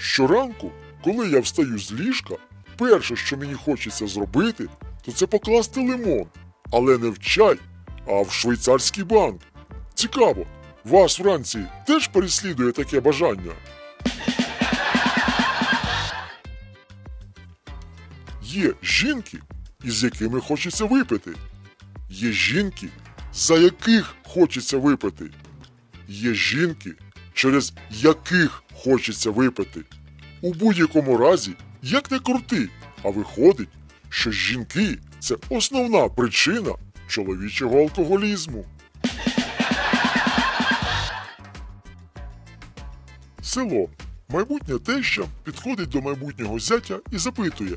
Щоранку, коли я встаю з ліжка, перше, що мені хочеться зробити, то це покласти лимон, але не в чай, а в швейцарський банк. Цікаво, вас вранці теж переслідує таке бажання? Є жінки, із якими хочеться випити. Є жінки, за яких хочеться випити. Є жінки, через яких хочеться випити. У будь-якому разі, як не крути, а виходить, що жінки це основна причина чоловічого алкоголізму. Село. Майбутня теща підходить до майбутнього зятя і запитує: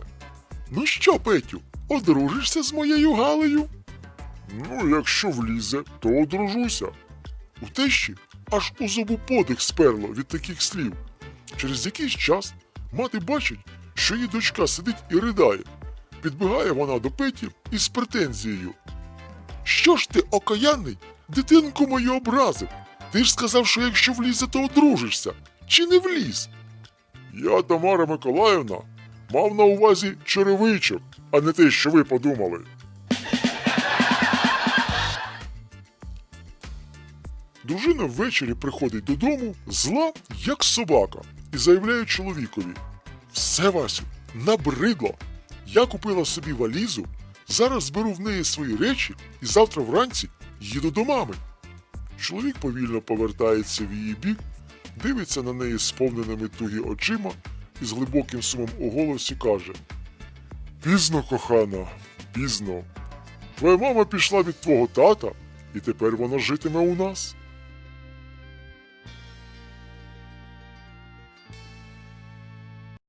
Ну що, Петю, одружишся з моєю Галею? Ну, якщо влізе, то одружуся. У тещі аж у зубу подих сперло від таких слів. Через якийсь час мати бачить, що її дочка сидить і ридає. Підбігає вона до Петі із претензією. Що ж ти, окаянний, дитинку мою образив? Ти ж сказав, що якщо влізе, то одружишся. Чи не вліз? Я, Тамара Миколаївна, мав на увазі черевичок, а не те, що ви подумали. Дружина ввечері приходить додому зла, як собака, і заявляє чоловікові: Все, Васю, набридло. Я купила собі валізу, зараз зберу в неї свої речі і завтра вранці їду до мами. Чоловік повільно повертається в її бік, дивиться на неї сповненими тугі очима і з глибоким сумом у голосі каже: Пізно, кохана, пізно. Твоя мама пішла від твого тата, і тепер вона житиме у нас.